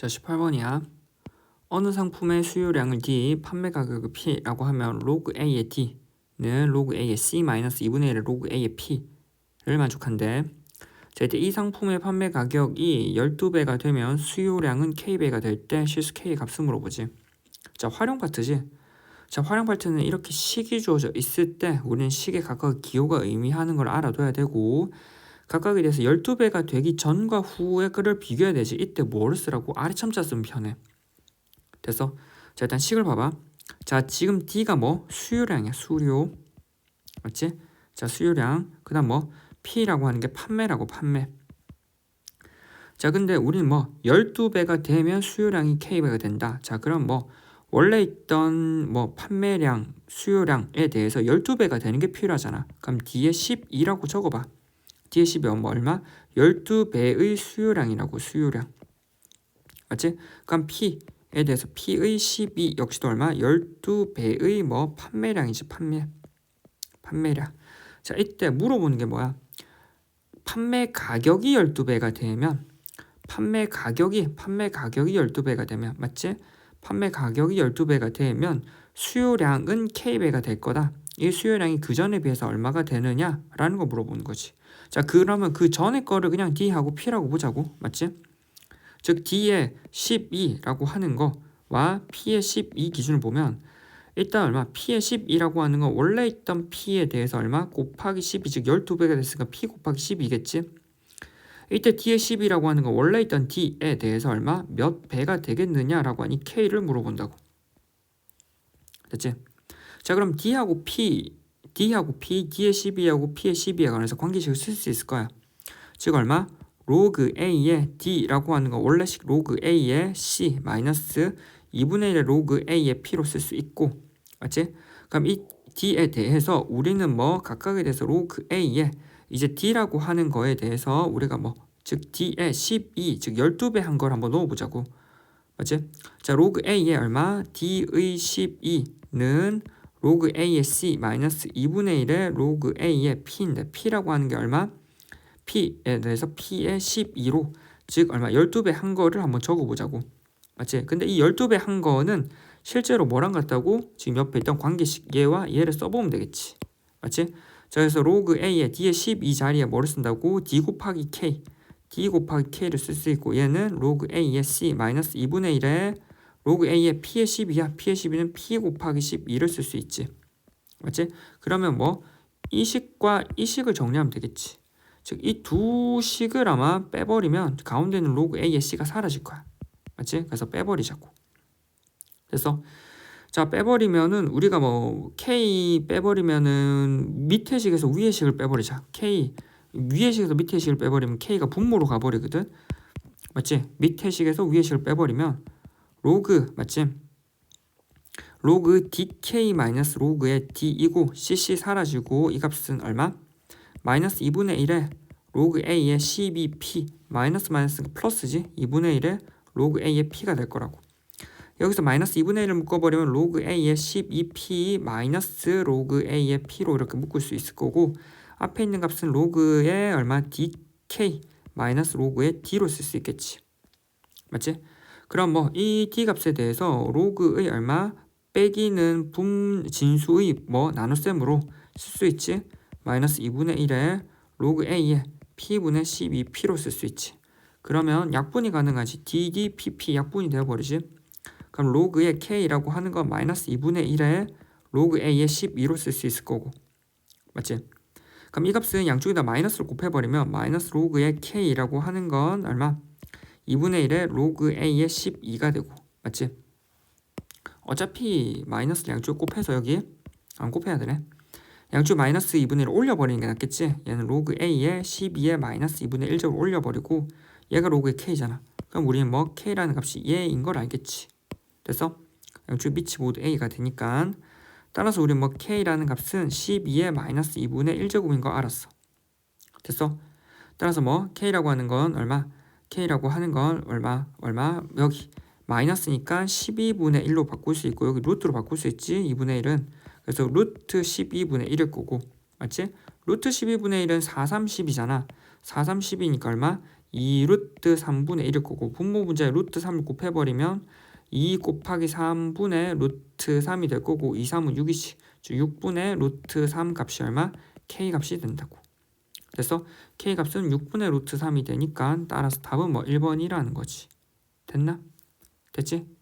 자, 18번이야. 어느 상품의 수요량을 D, 판매 가격을 P라고 하면 로그 A의 D는 로그 A의 C 마이너스 2분의 1의 로그 A의 P를 만족한대. 자, 이때 이 상품의 판매 가격이 12배가 되면 수요량은 K배가 될 때 실수 K 값을 물어보지. 자, 활용 파트지. 자, 활용 파트는 이렇게 식이 주어져 있을 때 우리는 식의 각각 기호가 의미하는 걸 알아둬야 되고 각각에 대해서 12배가 되기 전과 후의 글을 비교해야 되지. 이때 뭐를 쓰라고? 아래 첨자 쓰면 편해. 됐어? 자, 일단 식을 봐봐. 자, 지금 D가 뭐? 수요량이야, 수요. 맞지? 자, 수요량. 그 다음 뭐? P라고 하는 게 판매라고, 판매. 자, 근데 우리는 뭐? 12배가 되면 수요량이 K배가 된다. 자, 그럼 뭐? 원래 있던 뭐 판매량, 수요량에 대해서 12배가 되는 게 필요하잖아. 그럼 D에 12라고 적어봐. D에 10이 뭐 얼마? 12배의 수요량이라고, 수요량. 맞지? 그럼 P에 대해서 P의 12 역시도 얼마? 12배의 뭐 판매량이지, 판매. 판매량. 자, 이때 물어보는 게 뭐야? 판매 가격이 12배가 되면 판매 가격이 판매 가격이 12배가 되면 맞지? 판매 가격이 12배가 되면 수요량은 K배가 될 거다. 이 수요량이 그 전에 비해서 얼마가 되느냐라는 거 물어보는 거지. 자, 그러면 그 전에 거를 그냥 D하고 P라고 보자고. 맞지? 즉 D의 12라고 하는 거와 P의 12 기준을 보면 일단 얼마? P의 12라고 하는 건 원래 있던 P에 대해서 얼마? 곱하기 12, 즉 12배가 됐으니까 P 곱하기 12겠지? 이때 D의 10이라고 하는 건 원래 있던 D에 대해서 얼마? 몇 배가 되겠느냐라고 하니 K를 물어본다고. 됐지? 자 그럼 D하고 P, D하고 P, D의 12하고 P의 12에 관해서 관계식을 쓸 수 있을 거야. 즉 얼마? 로그 A의 D라고 하는 건 원래식 로그 A의 C 마이너스 2분의 1의 로그 A의 P로 쓸 수 있고 맞지? 그럼 이 D에 대해서 우리는 뭐 각각에 대해서 로그 A의 이제 D라고 하는 거에 대해서 우리가 뭐 즉 D에 12, 즉 12배 한 걸 한번 넣어보자고 맞지? 자 로그 A의 얼마? D의 12는 로그 A의 C 마이너스 2분의 1의 로그 A의 P인데 P라고 하는 게 얼마? P에 대해서 P의 12로 즉 얼마 12배 한 거를 한번 적어보자고 맞지? 근데 이 12배 한 거는 실제로 뭐랑 같다고? 지금 옆에 있던 관계식 얘와 얘를 써보면 되겠지 맞지? 자 그래서 로그 A의 D의 12 자리에 뭐를 쓴다고? D 곱하기 K D 곱하기 K를 쓸 수 있고 얘는 로그 A의 C 마이너스 2분의 1의 로그 A의 P의 12야 P의 12는 P 곱하기 12를 쓸 수 있지 맞지? 그러면 뭐 이 식과 이 식을 정리하면 되겠지 즉 이 두 식을 아마 빼버리면 가운데 있는 로그 A의 C가 사라질 거야 맞지? 그래서 빼버리자고 됐어? 자 빼버리면은 우리가 뭐 K 빼버리면은 밑에 식에서 위에 식을 빼버리자 K 위에 식에서 밑에 식을 빼버리면 K가 분모로 가버리거든 맞지? 밑에 식에서 위에 식을 빼버리면 로그 맞지? 로그 DK 마이너스 로그의 D이고 CC 사라지고 이 값은 얼마? 마이너스 2분의 1에 로그 A의 12P 마이너스 마이너스 플러스지 2분의 1에 로그 A의 P가 될 거라고 여기서 마이너스 2분의 1을 묶어버리면 로그 A의 12P 마이너스 로그 A의 P로 이렇게 묶을 수 있을 거고 앞에 있는 값은 로그의 얼마 DK 마이너스 로그의 D로 쓸 수 있겠지 맞지? 그럼 뭐이 D 값에 대해서 로그의 얼마 빼기는 분 진수의 뭐 나눗셈으로 쓸 수 있지? 마이너스 2분의 1에 로그 A의 P분의 12P로 쓸 수 있지. 그러면 약분이 가능하지. DDPP 약분이 되어버리지. 그럼 로그의 K라고 하는 건 마이너스 2분의 1에 로그 A의 12로 쓸 수 있을 거고. 맞지? 그럼 이 값은 양쪽에다 마이너스를 곱해버리면 마이너스 로그의 K라고 하는 건 얼마? 2분의 1에 로그 A의 12가 되고 맞지? 어차피 마이너스를 양쪽에 곱해서 여기 안 곱해야 되네 양쪽 마이너스 2분의 1을 올려버리는 게 낫겠지 얘는 로그 A의 12에 마이너스 2분의 1적으로 올려버리고 얘가 로그의 K잖아 그럼 우리는 뭐 K라는 값이 얘인 걸 알겠지 됐어? 양쪽 밑이 모두 A가 되니까 따라서 우리는 뭐 K라는 값은 12의 마이너스 2분의 1제곱인 거 알았어 됐어? 따라서 뭐 K라고 하는 건 얼마? K라고 하는 건 얼마? 얼마? 여기 마이너스니까 12분의 1로 바꿀 수 있고 여기 루트로 바꿀 수 있지 2분의 1은 그래서 루트 12분의 1일 거고 맞지? 루트 12분의 1은 4, 3, 10이잖아 4, 3, 10이니까 얼마? 2 루트 3분의 1일 거고 분모 문제에 루트 3을 곱해버리면 2 곱하기 3분의 루트 3이 될 거고 2, 3은 6이지 즉 6분의 루트 3 값이 얼마? k 값이 된다고 그래서 k 값은 6분의 루트 3이 되니까 따라서 답은 뭐 1번이라는 거지 됐나? 됐지? 끝